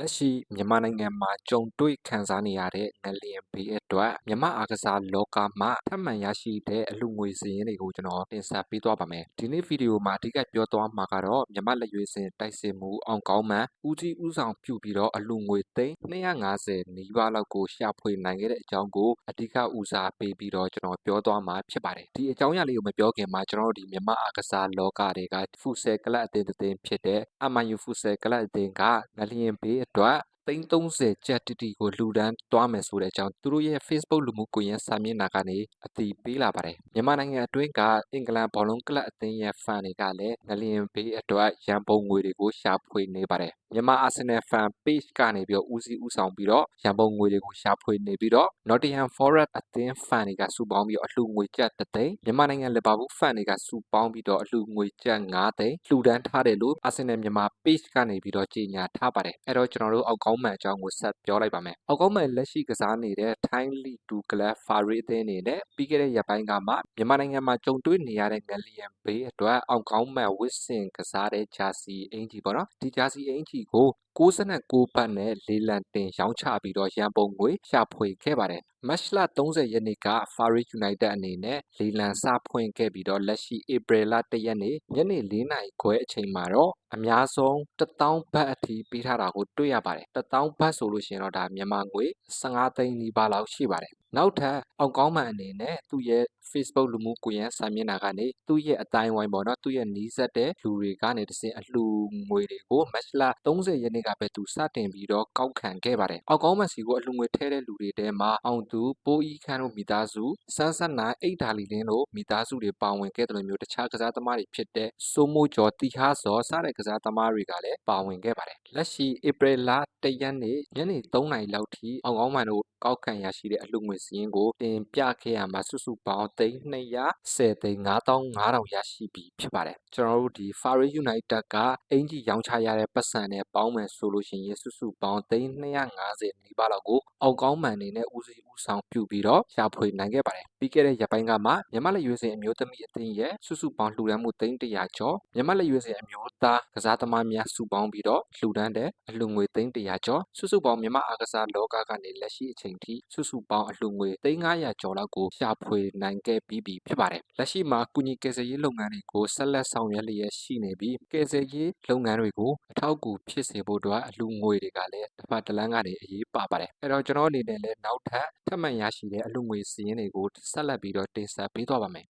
လက်ရှိမြန်မာနိုင်ငံမှာကြုံတွေ့ခံစားနေရတဲ့ငလျင်ဘေးအတွက်မြန်မာအားကစားလောကမှာထပ်မံရရှိတဲ့အလှငွေစည်ရင်းတွေကိုကျွန်တော်တင်ဆက်ပေးသွားပါမယ်ဒီနေ့ဗီဒီယိုမှာအဓိကပြောသွားမှာကတော့မြန်မာလက်ရွေးစင်တိုက်စစ်မှုအောင်ကောင်းမှန်ဦးကြီးဦးဆောင်ပြုပြီးတော့အလှငွေသိန်း250နီးပါးလောက်ကိုရှာဖွေနိုင်ခဲ့တဲ့အကြောင်းကိုအဓိကဦးစားပေးပြီးတော့ကျွန်တော်ပြောသွားမှာဖြစ်ပါတယ်ဒီအကြောင်းအရာလေးကိုမပြောခင်မှာကျွန်တော်တို့ဒီမြန်မာအားကစားလောကတွေကဖူဆယ်ကလပ်အသင်းတစ်သင်းဖြစ်တဲ့ MU ဖူဆယ်ကလပ်အသင်းကငလျင်ဘေးအတွက် သိန်း30ကျပ်တိတိကိုလှူဒန်းသွားမယ်ဆိုတဲ့အကြောင်းသူတို့ရဲ့ Facebook လူမှုကွန်ရက်စာမျက်နှာကနေအတည်ပေးလာပါတယ်မြန်မာနိုင်ငံအတွင်းကအင်္ဂလန်ဘောလုံးကလပ်အသင်းရဲ့ fan တွေကလည်းငလျင်ဘေးအတွက်ရန်ပုံငွေတွေကိုရှာဖွေနေပါတယ်မြန်မာ Arsenal fan page ကနေပြီးတော့ဦးစီးဦးဆောင်ပြီးတော့ရန်ပုံငွေတွေကိုရှာဖွေနေပြီးတော့ Nottingham Forest အသင်း fan တွေကစုပေါင်းပြီးတော့အလှူငွေကျပ်3သိန်းမြန်မာနိုင်ငံ Liverpool fan တွေကစုပေါင်းပြီးတော့အလှူငွေကျပ်9သိန်းလှူဒန်းထားတယ်လို့ Arsenal မြန်မာ page ကနေပြီးတော့ကြေညာထားပါတယ်အဲ့တော့ကျွန်တော်တို့အောက်ကောင်းမှန်အကြောင်းကိုဆက်ပြောလိုက်ပါမယ်အောက်ကောင်းမှန်လက်ရှိကစားနေတဲ့ Thai League 2 Club Farid အသင်းအနေနဲ့ပြီးခဲ့တဲ့ရက်ပိုင်းကမှမြန်မာနိုင်ငံမှာကြုံတွေ့နေရတဲ့ငလျင်ဘေးအတွက်အောက်ကောင်းမှန်ဝစ်စင်ကစားတဲ့ဂျာစီအင်ဂျီပေါ့နော်ဒီဂျာစီအင်ဂျီကို 69ဘတ်နဲ့လေလံတင်ရောင်းချပြီးတော့ရန်ပုံငွေရှာဖွေခဲ့ပါတယ်မတ်လ30ရက်နေ့က Farid United အနေနဲ့လေလံစဖွင့်ခဲ့ပြီးတော့လက်ရှိ April လ1ရက်နေ့ညနေ4နာရီခွဲအချိန်မှာတော့အများဆုံး1000ဘတ်အထိပေးထားတာကိုတွေ့ရပါတယ်1000ဘတ်ဆိုလို့ရှိရင်တော့ဒါမြန်မာငွေ15သိန်းနီးပါးလောက်ရှိပါတယ်နောက်ထပ်အောင်ကောင်းမှန်အနေနဲ့သူ့ရဲ့ Facebook လူမှုကွန်ရက်စာမျက်နှာကနေသူ့ရဲ့အတိုင်းဝိုင်းပေါ့နော်သူ့ရဲ့နီးစပ်တဲ့လူတွေကနေတစင်အလှူငွေတွေကိုမတ်လ30ရက်နေ့ကပဲသူစတင်ပြီးတော့ကောက်ခံခဲ့ပါတယ်။အောက်ကောင်းမန်စီကိုအလှူငွေထဲတဲ့လူတွေထဲမှာအောင်သူပိုးဤခန်းတို့မိသားစုစန်းစန်းနိုင်အိတ်ဒါလီလင်းတို့မိသားစုတွေပါဝင်ခဲ့တယ်လို့မျိုးတခြားကစားသမားတွေဖြစ်တဲ့စိုးမိုးကျော်တီဟာစောစတဲ့ကစားသမားတွေကလည်းပါဝင်ခဲ့ပါတယ်။လက်ရှိဧပြီလ1ရက်နေ့ညနေ3နာရီလောက်ထိအောင်ကောင်းမန်တို့ကောက်ခံရရှိတဲ့အလှူငွေစည်းရင်းကိုတင်ပြခဲ့ရမှာစုစုပေါင်းသိန်း210သိန်း9500ရရှိပြီဖြစ်ပါတယ်။ကျွန်တော်တို့ဒီ Farid United ကအင်ဂျီရောင်းချရတဲ့ပတ်စံနဲ့ပေါင်းမယ်ဆိုလို့ရှိရင်စုစုပေါင်းသိန်း250နီးပါးလောက်ကိုအောက်ကောင်းမှန်နေနဲ့ဦးစီး ဦးဆောင်ပြုပြီးတော့ရှာဖွေနိုင်ခဲ့ပါတယ်။ပြီးခဲ့တဲ့ရက်ပိုင်းကမှမြန်မာလက်ရွေးစင်အမျိုးသမီးအသင်းရဲ့စုစုပေါင်းလှူဒန်းမှုသိန်း100ကျော်မြန်မာလက်ရွေးစင်အမျိုးသားကစားသမားများစုပေါင်းပြီးတော့လှူဒန်းတဲ့အလှူငွေသိန်း100ကျော်စုစုပေါင်းမြန်မာအားကစားလောကကနေလက်ရှိအချိန်ထိစုစုပေါင်းအလှူငွေသိန်း900ကျော်လောက်ကိုရှာဖွေနိုင်ခဲ့ပြီးပြီဖြစ်ပါတယ်။လက်ရှိမှာကုညီကယ်ဆယ်ရေးလုပ်ငန်းတွေကိုဆက်လက်ဆောင်ရွက်လျက်ရှိနေပြီးကယ်ဆယ်ရေးလုပ်ငန်းတွေကိုအထောက်အကူဖြစ်စေဖို့အတွက်အလှူငွေတွေကလည်းတစ်ဖက်တစ်လမ်းကနေအရေးပါပါတယ်။အဲ့တော့ကျွန်တော်အနေနဲ့လည်းနောက်ထပ်ထပ်မံရရှိတဲ့အလှူငွေစီးရင်တွေကိုဆက်လက်ပြီးတော့တင်ဆက်ပေးသွားပါမယ်